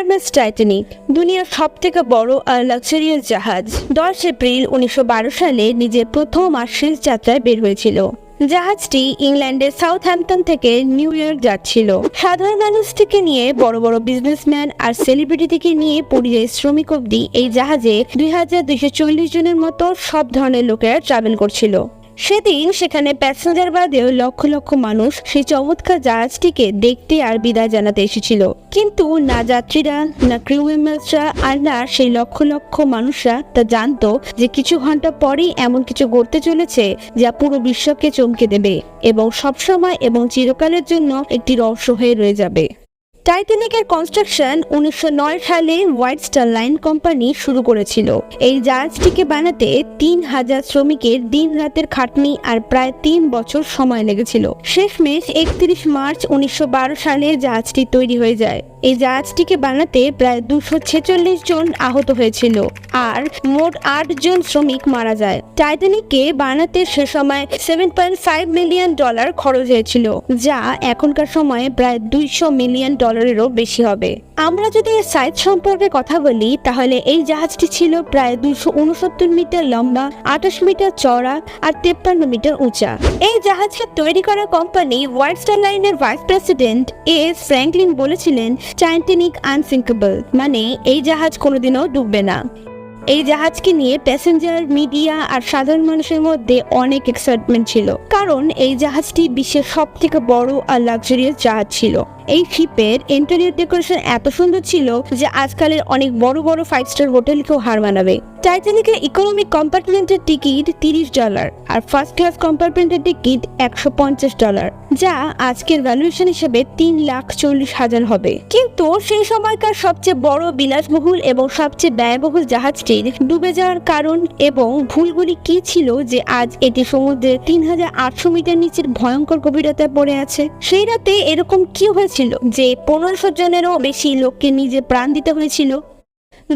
RMS Titanic দুনিয়ার সব থেকে বড় আর লাক্সারিয়াস জাহাজ। দশ এপ্রিল উনিশশো বারো সালে নিজের প্রথম আর শেষ যাত্রায় বের হয়েছিল। জাহাজটি ইংল্যান্ডের সাউথহ্যাম্পটন থেকে নিউ ইয়র্ক যাচ্ছিল। সাধারণ মানুষ থেকে নিয়ে, বড় বড় বিজনেসম্যান আর সেলিব্রিটি থেকে নিয়ে পরিযায়ী শ্রমিক অবধি এই জাহাজে দুই হাজার দুইশো চল্লিশ জনের মতো সব ধরনের লোকেরা ট্রাভেল করছিল। সেদিন সেখানে প্যাসেঞ্জার বাদেও লক্ষ লক্ষ মানুষ সেই চমৎকার জাহাজটিকে দেখতে আর বিদায় জানাতে এসেছিল। কিন্তু না যাত্রীরা, না ক্রিউ মেম্বার্সরা আর না সেই লক্ষ লক্ষ মানুষরা তা জানতো যে কিছু ঘণ্টা পরেই এমন কিছু ঘটতে চলেছে যা পুরো বিশ্বকে চমকে দেবে এবং সবসময় এবং চিরকালের জন্য একটি রহস্য হয়ে রয়ে যাবে। টাইটানিকের কনস্ট্রাকশন উনিশশো নয় সালে হোয়াইট স্টার লাইন কোম্পানি শুরু করেছিল। এই জাহাজটিকে বানাতে তিন হাজার শ্রমিকের দিন রাতের খাটনি আর প্রায় তিন বছর সময় লেগেছিল। শেষমেশ একত্রিশ মার্চ উনিশশো বারো সালে জাহাজটি তৈরি হয়ে যায়। এই জাহাজটিকে বানাতে প্রায় দুশো ছেচল্লিশ জন আহত হয়েছিল আর মোট আট জন শ্রমিক মারা যায়। টাইটানিককে বানাতে সে সময় seven point five million dollar খরচ হয়েছিল, যা এখনকার সময়ে প্রায় দুইশো মিলিয়ন ডলারেরও বেশি হবে। আমরা যদি এর সাইজ সম্পর্কে কথা বলি, তাহলে এই জাহাজটি ছিল প্রায় দুশো মিটার লম্বা, আঠাশ মিটার চওড়া আর তেপ্পান্ন মিটার উঁচা। এই জাহাজকে তৈরি করা কোম্পানি হোয়াইট স্টার লাইনের vice president A S Franklin বলেছিলেন টাইটানিক আনসিঙ্কেবল মানে এই জাহাজ কোনোদিনও ডুববে না। এই জাহাজকে নিয়ে প্যাসেঞ্জার মিডিয়া আর সাধারণ মানুষের মধ্যে অনেক এক্সাইটমেন্ট ছিল। কারণ এই জাহাজটি বিশ্বের সব থেকে বড় আর লাক্সারিয়াস জাহাজ ছিল। এই শিপের ইন্টেরিয়র ডেকোরেশন এত সুন্দর ছিল যে আজকালের অনেক বড় বড় ফাইভ স্টার হোটেলকেও হার মানাবে। টাইটানিকের ইকোনমিক কম্পার্টমেন্টের টিকিট তিরিশ ডলার আর ফার্স্ট ক্লাস কম্পার্টমেন্টের টিকিট একশো পঞ্চাশ ডলার যা আজকের ভ্যালুয়েশন হিসেবে তিন লাখ চল্লিশ হাজার হবে। কিন্তু সেই সময়কার সবচেয়ে বড় বিলাসবহুল এবং সবচেয়ে ব্যয়বহুল জাহাজটির ডুবে যাওয়ার কারণ এবং ভুলগুলি কি ছিল যে আজ এটি সমুদ্রের তিন হাজার আটশো মিটার নিচের ভয়ঙ্কর গভীরতায় পড়ে আছে? সেই রাতে এরকম কি হয়েছিল যে পনেরোশো জনেরও বেশি লোককে নিজে প্রাণ দিতে হয়েছিল।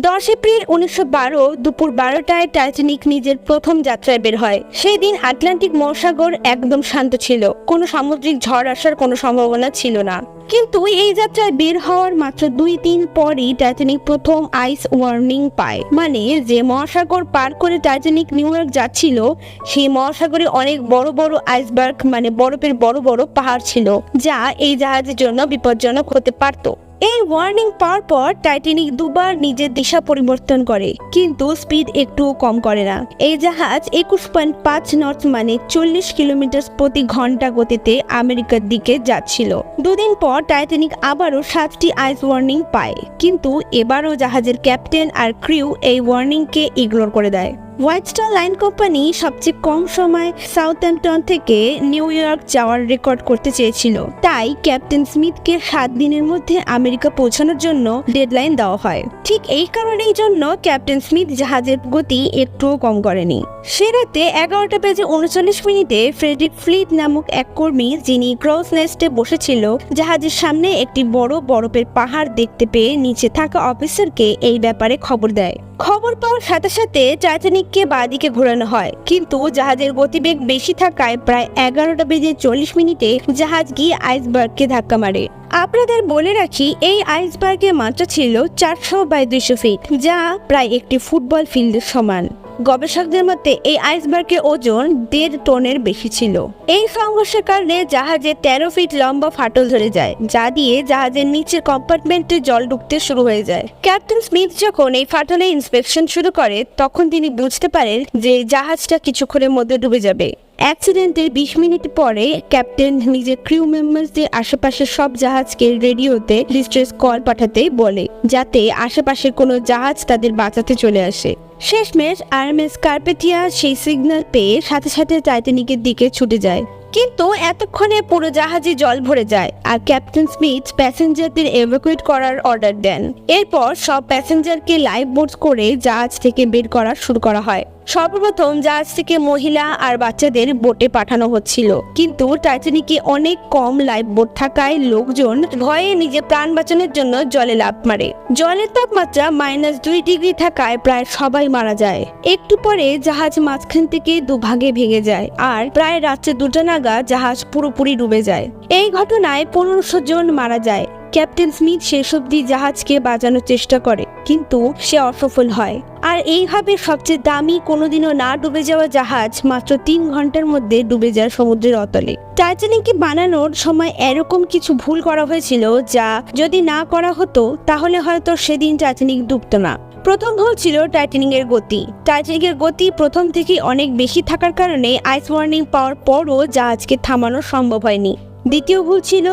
দশ এপ্রিল উনিশশো বারো দুপুর বারোটায় টাইটানিক নিজের প্রথম যাত্রায় বের হয়। সেই দিন আটলান্টিক মহাসাগর একদম শান্ত ছিল। কোনো সামুদ্রিক ঝড় আসার কোনো সম্ভাবনা ছিল না। কিন্তু এই যাত্রায় বের হওয়ার মাত্র দুই দিন পরই টাইটানিক প্রথম আইস ওয়ার্নিং পায়। মানে যে মহাসাগর পার করে টাইটানিক নিউ ইয়র্ক যাচ্ছিল, সেই মহাসাগরে অনেক বড় বড় আইসবার্গ মানে বরফের বড় বড় পাহাড় ছিল, যা এই জাহাজের জন্য বিপজ্জনক হতে পারত। এই ওয়ার্নিং পাওয়ার পর টাইটানিক দুবার নিজের দিশা পরিবর্তন করে, কিন্তু স্পিড একটুও কম করে না। এই জাহাজ একুশ পয়েন্ট পাঁচ নট মানে চল্লিশ কিলোমিটার প্রতি ঘণ্টা গতিতে আমেরিকার দিকে যাচ্ছিল। দুদিন পর টাইটানিক আবারও সাতটি আইস ওয়ার্নিং পায়, কিন্তু এবারও জাহাজের ক্যাপ্টেন আর ক্রিউ এই ওয়ার্নিংকে ইগনোর করে দেয়। হোয়াইট স্টার লাইন কোম্পানি সবচেয়ে কম সময় সাউথহ্যাম্পটন থেকে নিউ ইয়র্ক যাওয়ার রেকর্ড করতে চেয়েছিল। তাই ক্যাপ্টেন স্মিথকে সাত দিনের মধ্যে আমেরিকা পৌঁছানোর জন্য ডেডলাইন দেওয়া হয়। ঠিক এই কারণেই জন্য ক্যাপ্টেন স্মিথ জাহাজের গতি একটুও কম করেনি। সে রাতে এগারোটা বেজে উনচল্লিশ মিনিটে ফ্রেডরিক ফ্লিট নামক এক কর্মী যিনি ক্রস নেস্টে বসেছিল, জাহাজের সামনে একটি বড় বরফের পাহাড় দেখতে পেয়ে নিচে থাকা অফিসারকে এই ব্যাপারে খবর দেয়। খবর পাওয়ার সাথে সাথে টাইটানিককে বাদিকে ঘোরানো হয়। কিন্তু জাহাজের গতিবেগ বেশি থাকায় প্রায় এগারোটা বেজে চল্লিশ মিনিটে জাহাজ গিয়ে আইসবার্গকে ধাক্কা মারে। আপনাদের বলে রাখি, এই আইসবার্গের মাত্রা ছিল চারশো বাই দুইশো ফিট যা প্রায় একটি ফুটবল ফিল্ডের সমান। গবেষকদের মতে, এই আইসবার্গের ওজন দেড় টনের বেশি ছিল। এই সংঘর্ষের কারণে জাহাজে তেরো ফিট লম্বা ফাটল ধরে যায়, যা দিয়ে জাহাজের নিচের কম্পার্টমেন্টে জল ঢুকতে শুরু হয়ে যায়। ক্যাপ্টেন স্মিথ যখন এই ফাটলে ইন্সপেকশন শুরু করে, তখন তিনি বুঝতে পারেন যে জাহাজটা কিছুক্ষণের মধ্যে ডুবে যাবে। অ্যাক্সিডেন্টের বিশ মিনিট পরে ক্যাপ্টেন নিজের ক্রিউ মেম্বারসদের আশেপাশের সব জাহাজকে রেডিওতে ডিস্ট্রেস কল পাঠাতে বলে, যাতে আশেপাশের কোনো জাহাজ তাদের বাঁচাতে চলে আসে। শেষমেশ আরএমএস কার্পেটিয়া সেই সিগন্যাল পেয়ে সাথে সাথে টাইটানিকের দিকে ছুটে যায়। কিন্তু এতক্ষণে পুরো জাহাজে জল ভরে যায় আর ক্যাপ্টেন স্মিথ প্যাসেঞ্জারদের এভাকুয়েট করার অর্ডার দেন। এরপর সব প্যাসেঞ্জারকে লাইফ বোট করে জাহাজ থেকে বের করা শুরু করা হয়। সর্বপ্রথম জাহাজ থেকে মহিলা আর বাচ্চাদের বোটে পাঠানো হচ্ছিল। কিন্তু টাইটানিকে অনেক কম লাইফ বোট থাকায় লোকজন ভয়ে নিজে প্রাণ বাঁচানোর জন্য জলে লাফ মারে। জলের তাপমাত্রা মাইনাস দুই ডিগ্রি থাকায় প্রায় সবাই মারা যায়। একটু পরে জাহাজ মাঝখান থেকে দুভাগে ভেঙে যায় আর প্রায় রাত্রে দুটো নাগা জাহাজ পুরোপুরি ডুবে যায়। এই ঘটনায় পনেরোশো জন মারা যায়। ক্যাপ্টেন স্মিথ শেষ অবধি জাহাজকে বাঁচানোর চেষ্টা করে, কিন্তু সে অসফল হয়। আর এইভাবে সবচেয়ে দামি কোনোদিনও না ডুবে যাওয়া জাহাজ মাত্র তিন ঘণ্টার মধ্যে ডুবে যায় সমুদ্রের অতলে। টাইটানিককে বানানোর সময় এরকম কিছু ভুল করা হয়েছিল যা যদি না করা হতো, তাহলে হয়তো সেদিন টাইটানিক ডুবতো না। প্রথম ভুল ছিল টাইটানিকের গতি। টাইটানিকের গতি প্রথম থেকেই অনেক বেশি থাকার কারণে আইস ওয়ার্নিং পাওয়ার পরও জাহাজকে থামানো সম্ভব হয়নি। দ্বিতীয় ভুল ছিল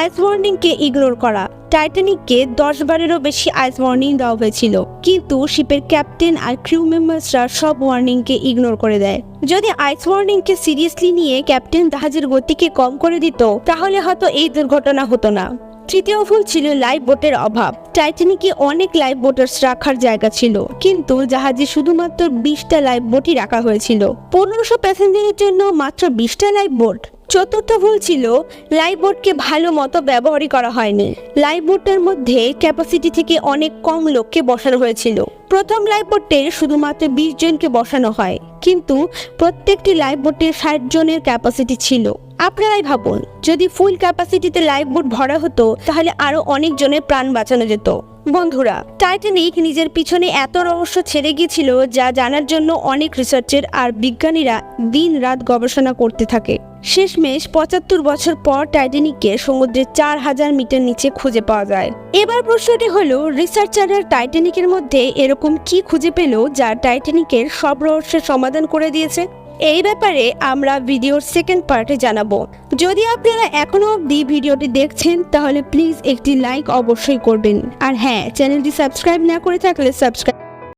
আইস ওয়ার্নিংকে ইগনোর করা। টাইটানিককে দশ বারেরও বেশি আইস ওয়ার্নিং দেওয়া হয়েছিল। কিন্তু শিপের ক্যাপ্টেন আর ক্রিউ মেম্বার্সরা সব ওয়ার্নিংকে ইগনোর করে দেয়। যদি আইস ওয়ার্নিংকে সিরিয়াসলি নিয়ে ক্যাপ্টেন জাহাজের গতিকে কম করে দিত, তাহলে হয়তো এই দুর্ঘটনা হতো না। তৃতীয় ভুল ছিল লাইফ বোটের অভাব। টাইটানিকে অনেক লাইফ বোটার্স রাখার জায়গা ছিল, কিন্তু জাহাজে শুধুমাত্র বিশটা লাইফ বোটই রাখা হয়েছিল। পনেরোশো প্যাসেঞ্জারের জন্য মাত্র বিশটা লাইফ বোট। চতুর্থ ভুল ছিল লাইবোর্ডকে ভালো মতো ব্যবহারই করা হয়নি। লাইবোর্ডের মধ্যে ক্যাপাসিটি থেকে অনেক কম লোককে বসানো হয়েছিল। প্রথম লাইবোর্ডে শুধুমাত্র বিশ জনকে বসানো হয়, কিন্তু প্রত্যেকটি লাইবোর্ডে ষাট জনের ক্যাপাসিটি ছিল। আপনারাই ভাবুন, যদি ফুল ক্যাপাসিটিতে লাইফ বোট ভরা হতো, তাহলে আরও অনেক জনের প্রাণ বাঁচানো যেত। বন্ধুরা টাইটানিক নিজের পিছনে এত রহস্য ছেড়ে গিয়েছিল যা জানার জন্য অনেক রিসার্চের আর বিজ্ঞানীরা দিন রাত গবেষণা করতে থাকে। শেষমেশ পঁচাত্তর বছর পর টাইটানিককে সমুদ্রের চার হাজার মিটার নিচে খুঁজে পাওয়া যায়। এবার প্রশ্নটি হলো রিসার্চাররা টাইটানিকের মধ্যে এরকম কি খুঁজে পেল যা টাইটানিকের সব রহস্যের সমাধান করে দিয়েছে? এই ব্যাপারে আমরা ভিডিওর সেকেন্ড পার্টে জানাব। যদি আপনারা এখনও অব্দি ভিডিওটি দেখছেন, তাহলে প্লিজ একটি লাইক অবশ্যই করবেন। আর হ্যাঁ চ্যানেলটি সাবস্ক্রাইব না করে থাকলে সাবস্ক্রাইব